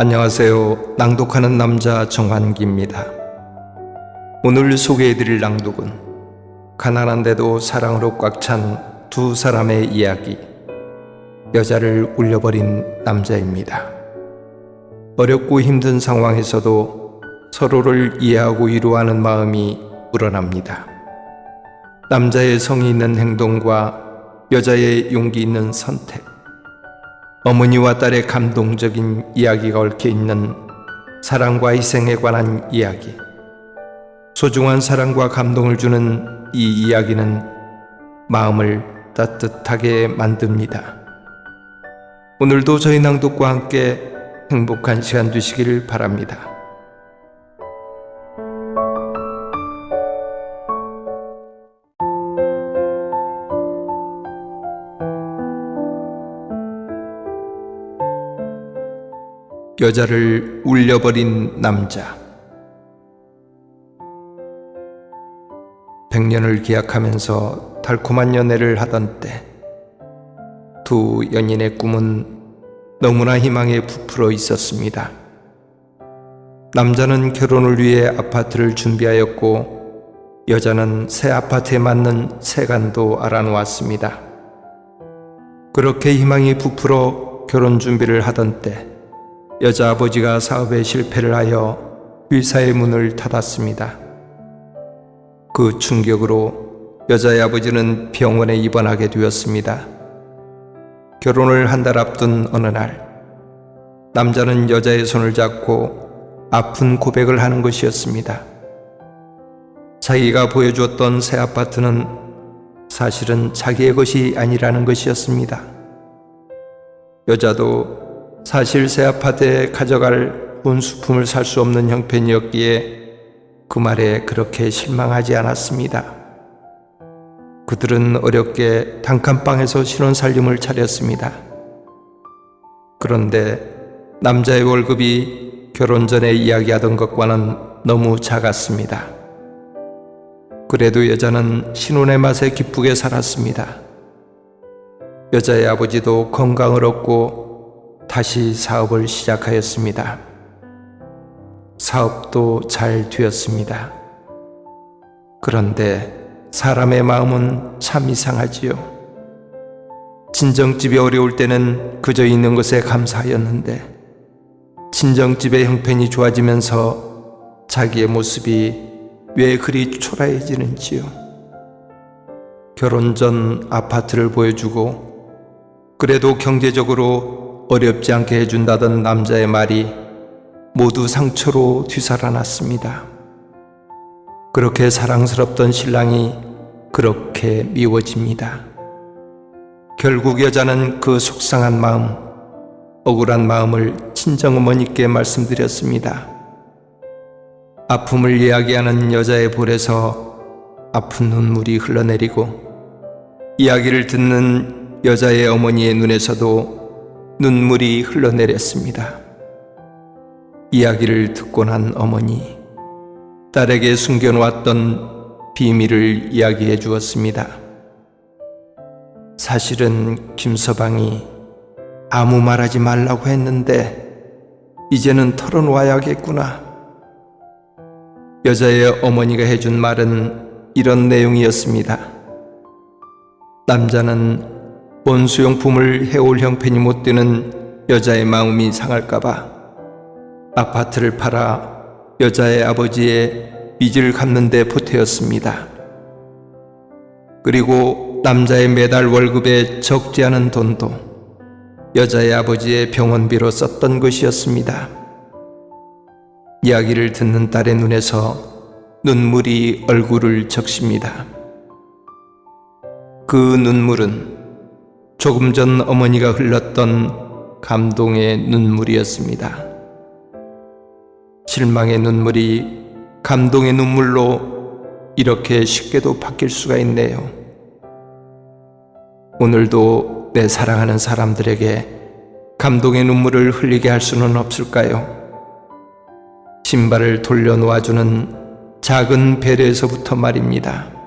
안녕하세요. 낭독하는 남자 정환기입니다. 오늘 소개해드릴 낭독은 가난한데도 사랑으로 꽉 찬 두 사람의 이야기. 여자를 울려버린 남자입니다. 어렵고 힘든 상황에서도 서로를 이해하고 위로하는 마음이 우러납니다. 남자의 성의 있는 행동과 여자의 용기 있는 선택. 어머니와 딸의 감동적인 이야기가 얽혀 있는 사랑과 희생에 관한 이야기. 소중한 사랑과 감동을 주는 이 이야기는 마음을 따뜻하게 만듭니다. 오늘도 저희 낭독과 함께 행복한 시간 되시길 바랍니다. 여자를 울려버린 남자. 백년을 기약하면서 달콤한 연애를 하던 때, 두 연인의 꿈은 너무나 희망에 부풀어 있었습니다. 남자는 결혼을 위해 아파트를 준비하였고, 여자는 새 아파트에 맞는 세간도 알아놓았습니다. 그렇게 희망이 부풀어 결혼 준비를 하던 때, 여자 아버지가 사업에 실패를 하여 회사의 문을 닫았습니다. 그 충격으로 여자의 아버지는 병원에 입원하게 되었습니다. 결혼을 한 달 앞둔 어느 날, 남자는 여자의 손을 잡고 아픈 고백을 하는 것이었습니다. 자기가 보여주었던 새 아파트는 사실은 자기의 것이 아니라는 것이었습니다. 여자도 사실 새 아파트에 가져갈 혼수품을 살 수 없는 형편이었기에 그 말에 그렇게 실망하지 않았습니다. 그들은 어렵게 단칸방에서 신혼 살림을 차렸습니다. 그런데 남자의 월급이 결혼 전에 이야기하던 것과는 너무 작았습니다. 그래도 여자는 신혼의 맛에 기쁘게 살았습니다. 여자의 아버지도 건강을 얻고 다시 사업을 시작하였습니다. 사업도 잘 되었습니다. 그런데 사람의 마음은 참 이상하지요. 친정집이 어려울 때는 그저 있는 것에 감사하였는데, 친정집의 형편이 좋아지면서 자기의 모습이 왜 그리 초라해지는지요. 결혼 전 아파트를 보여주고, 그래도 경제적으로 어렵지 않게 해준다던 남자의 말이 모두 상처로 뒤살아났습니다. 그렇게 사랑스럽던 신랑이 그렇게 미워집니다. 결국 여자는 그 속상한 마음, 억울한 마음을 친정어머니께 말씀드렸습니다. 아픔을 이야기하는 여자의 볼에서 아픈 눈물이 흘러내리고 이야기를 듣는 여자의 어머니의 눈에서도 눈물이 흘러내렸습니다. 이야기를 듣고 난 어머니, 딸에게 숨겨놓았던 비밀을 이야기해 주었습니다. 사실은 김서방이 아무 말하지 말라고 했는데 이제는 털어놓아야겠구나. 여자의 어머니가 해준 말은 이런 내용이었습니다. 남자는 원수용품을 해올 형편이 못 되는 여자의 마음이 상할까봐 아파트를 팔아 여자의 아버지의 빚을 갚는 데 보태었습니다. 그리고 남자의 매달 월급에 적지 않은 돈도 여자의 아버지의 병원비로 썼던 것이었습니다. 이야기를 듣는 딸의 눈에서 눈물이 얼굴을 적십니다. 그 눈물은 조금 전 어머니가 흘렀던 감동의 눈물이었습니다. 실망의 눈물이 감동의 눈물로 이렇게 쉽게도 바뀔 수가 있네요. 오늘도 내 사랑하는 사람들에게 감동의 눈물을 흘리게 할 수는 없을까요? 신발을 돌려놓아주는 작은 배려에서부터 말입니다.